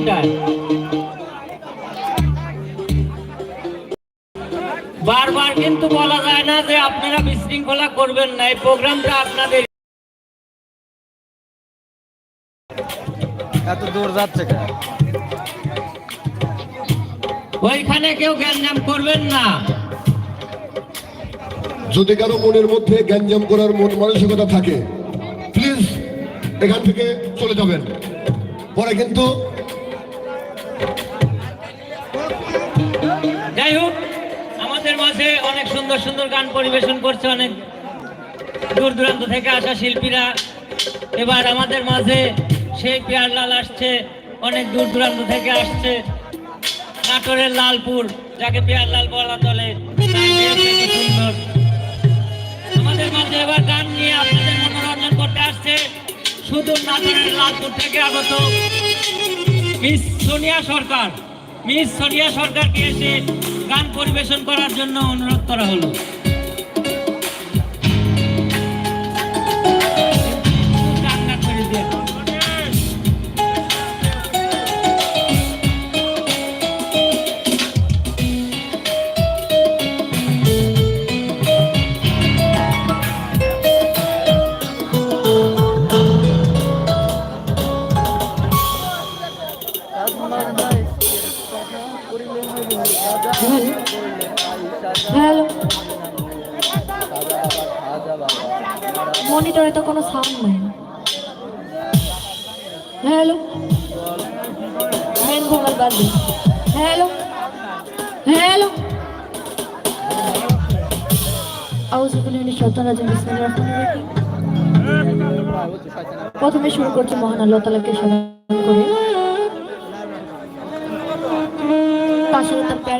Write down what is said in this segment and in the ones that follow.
একটায় বারবার কিন্তু বলা যায় না যে আপনারা বিশৃঙ্খলা করবেন না এই প্রোগ্রামটা আপনাদের এত দূর যাচ্ছে কেন? ওইখানে কেউ গ্যাঞ্জাম করবেন না। যদি কারও মনের মধ্যে গ্যাঞ্জাম করার মন মানসিকতা থাকে প্লিজ এখান থেকে চলে যাবেন। পরে কিন্তু অনেক সুন্দর সুন্দর গান পরিবেশন করছে অনেক দূর দূরান্ত থেকে আসা শিল্পীরা। এবার আমাদের মাঝে সেই পেয়ারলাল আসছে, অনেক দূর দূরান্ত থেকে আসছে। নাটোরের লালপুর, যাকে পেয়ারলাল বলা চলে। আমাদের মাঝে এবার গান নিয়ে আপনাদের মনোরঞ্জন করতে আসছে। শুধু নাটোরের লালপুর থেকে আগত মিস সোনিয়া সরকার। মিস সোনিয়া সরকারকে এসে গান পরিবেশন করার জন্য অনুরোধ করা হলো। হ্যালো মনিটরে তো কোনো সাউন্ড নাই। হ্যালো মেন ভোকাল বাদ হ্যালো হ্যালো প্রথমে শুরু করছি মহান আল্লাহ তালাকে স্মরণ করে। তার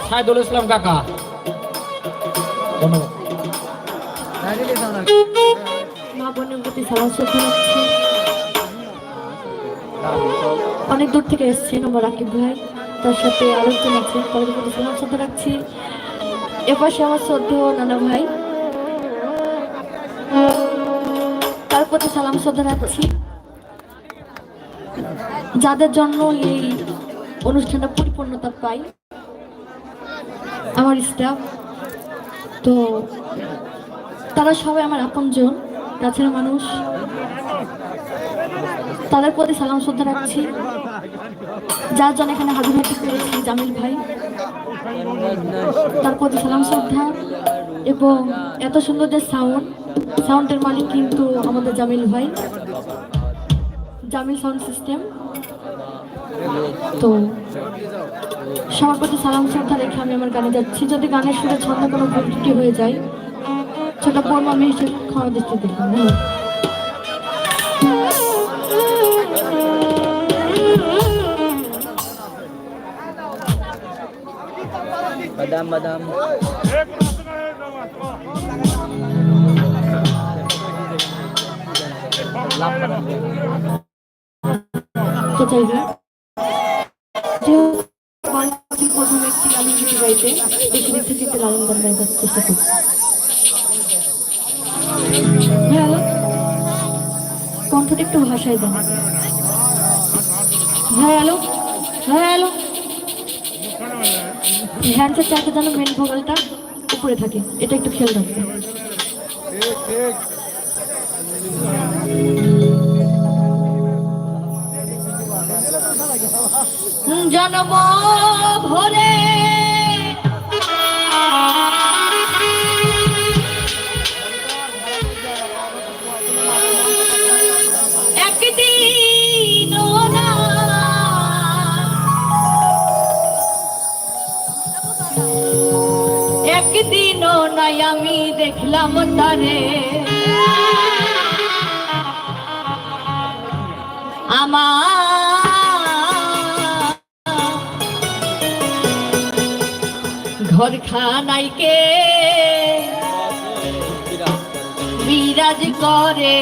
সাইদুল ইসলাম কাকা। শ্রদ্ধা অনেক দূর থেকে এসছেন আমার রাকিব ভাই, তার সাথে তাদের প্রতি সালাম শ্রদ্ধা রাখছি। এপাশে আমার শ্রদ্ধেয় নানা ভাই। তার প্রতি সালাম, শ্রদ্ধা রাখছি। যাদের জন্য এই অনুষ্ঠানটা পরিপূর্ণতা পাই। আমার স্টাফ তো তারা সবাই আমার আপনজন, কাছের মানুষ। তাদের প্রতি সালাম শ্রদ্ধা রাখছি। যার জন্য এখানে হাজির হতে পেরেছি জামিল ভাই। তার প্রতি সালাম শ্রদ্ধা এবং এত সুন্দর যে সাউন্ড সাউন্ডের মালিক কিন্তু আমাদের জামিল ভাই। জামিল সাউন্ড সিস্টেম তো সবার প্রতি সালাম শ্রদ্ধা রেখে আমি আমার গানে যাচ্ছি। যদি গানের সুরে ছন্দ কোনো ভুল ত্রুটি হয়ে যায় ছোট পর্ব আমি হিসেবে ক্ষমা দৃষ্টি দেখলাম। হ্যাঁ বাদাম বাদাম। তো চাইবে এখানে থেকে লালন গান গাইতে চেষ্টা করছি। একটু ভাষায় দেন। হ্যাঁ হ্যালো? হ্যাঁ হ্যালো? হ্যান্ডসেট চাইতে যেন মেন ভোগালটা? উপরে থাকে। এটা একটু খেয়াল রাখবেন। জন্ম ভরে দেখলাম তারে। আমার ঘর খানাইকে বিরাজ করে।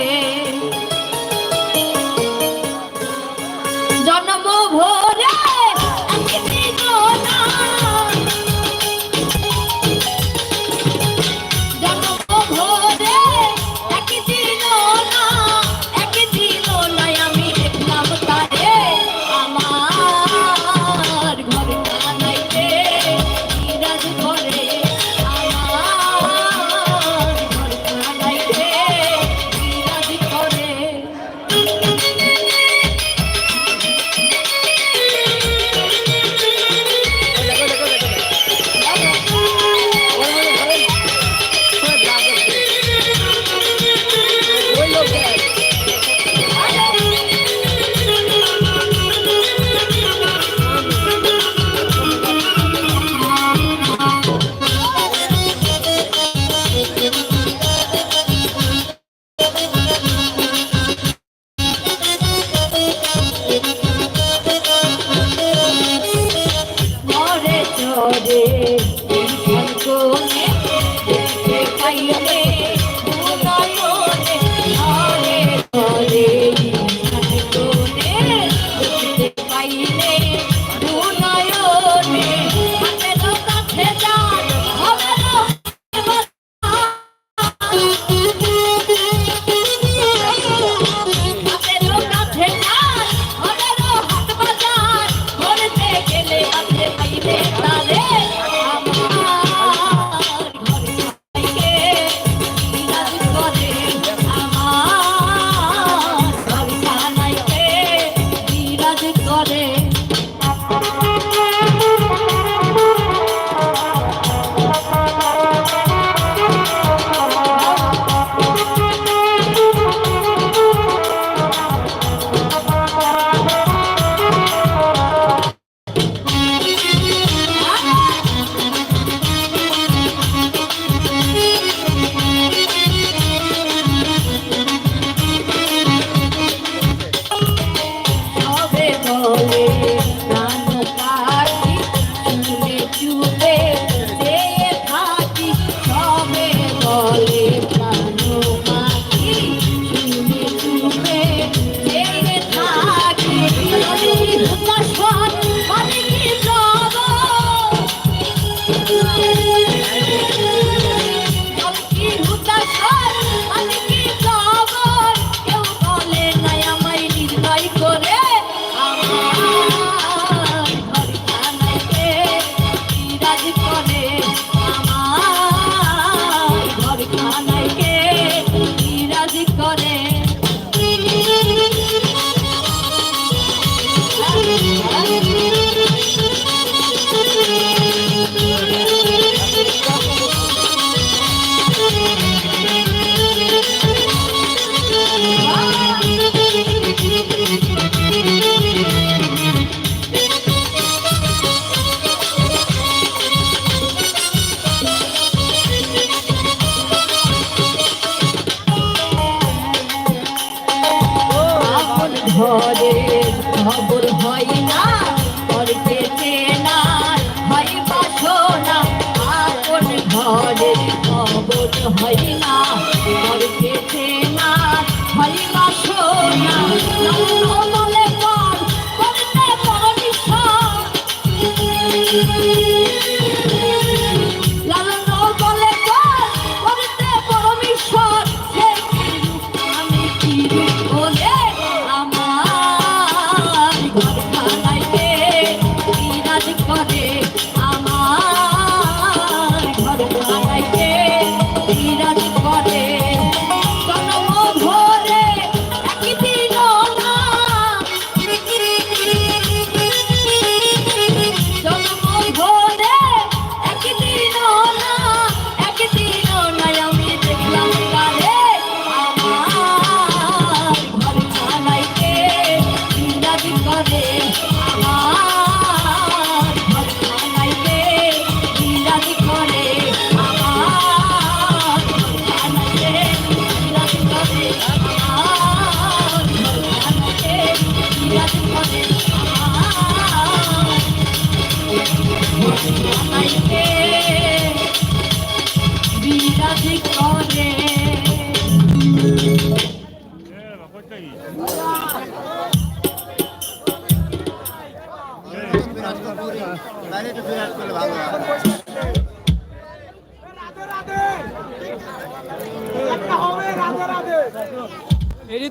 খবর হয় না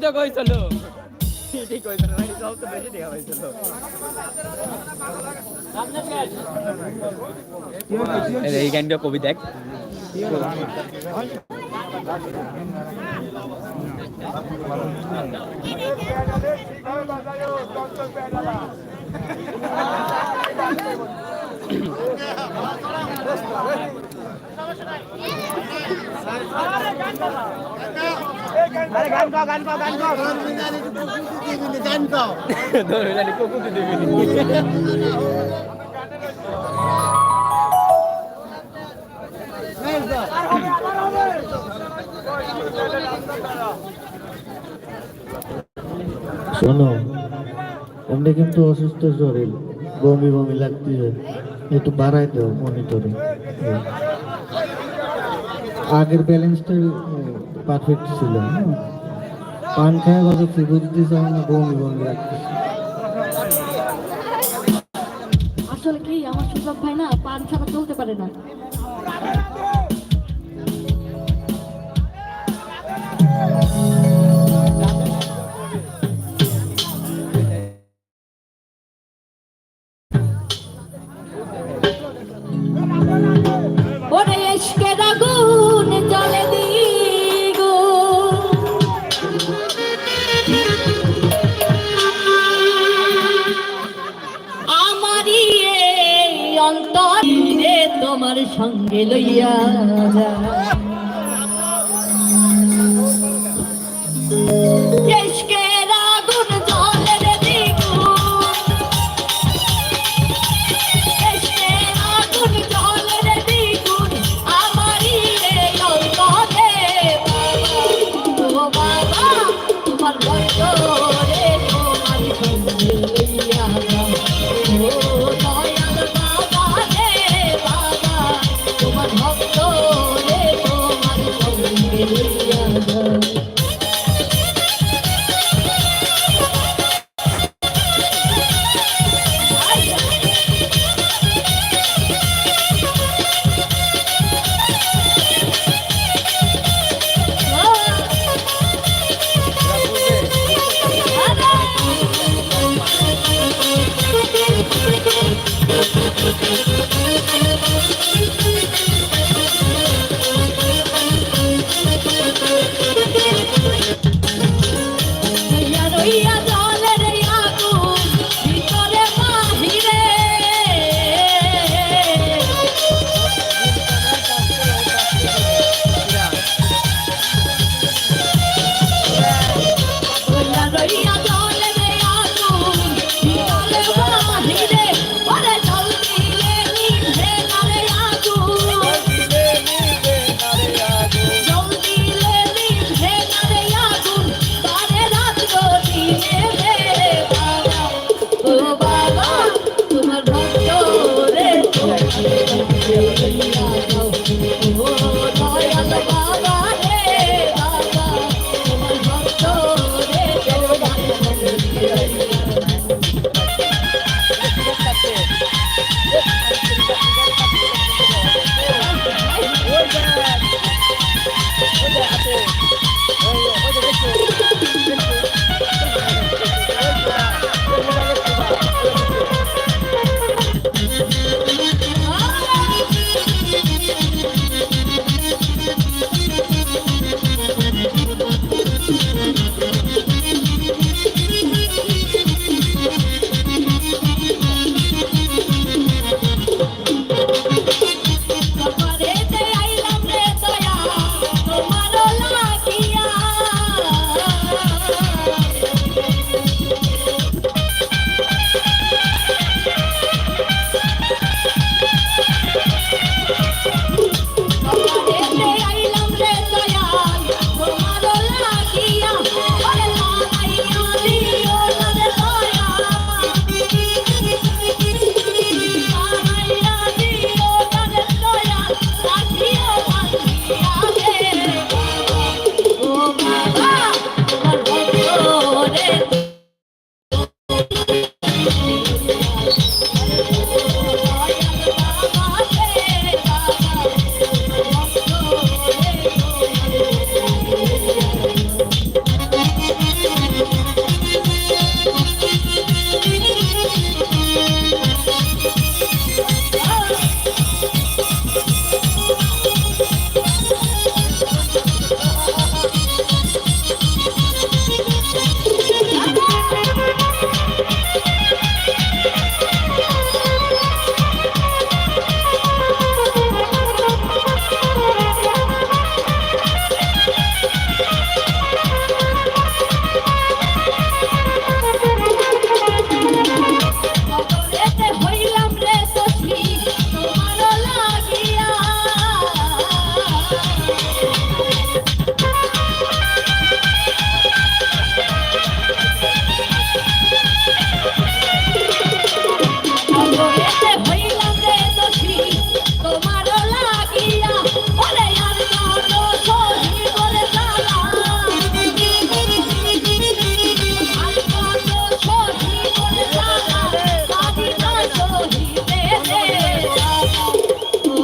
তো কইছিল। এটি কইছিল না সব তো বেশি এই গানটা কবি দেখ। শোনো এমনি কিন্তু অসুস্থ শরীর বমি বমি লাগতেছে একটু বাড়াই দাও মনিটরে আগের ব্যালেন্সটাই পারফেক্ট ছিল হ্যাঁ? পান খায় বাজে ফিগুর দিতেছে না, বমি বমি আসলে কি, আমার সুযোগ ভাই না, পান ছাড়া চলতে পারে না এই অন্তরে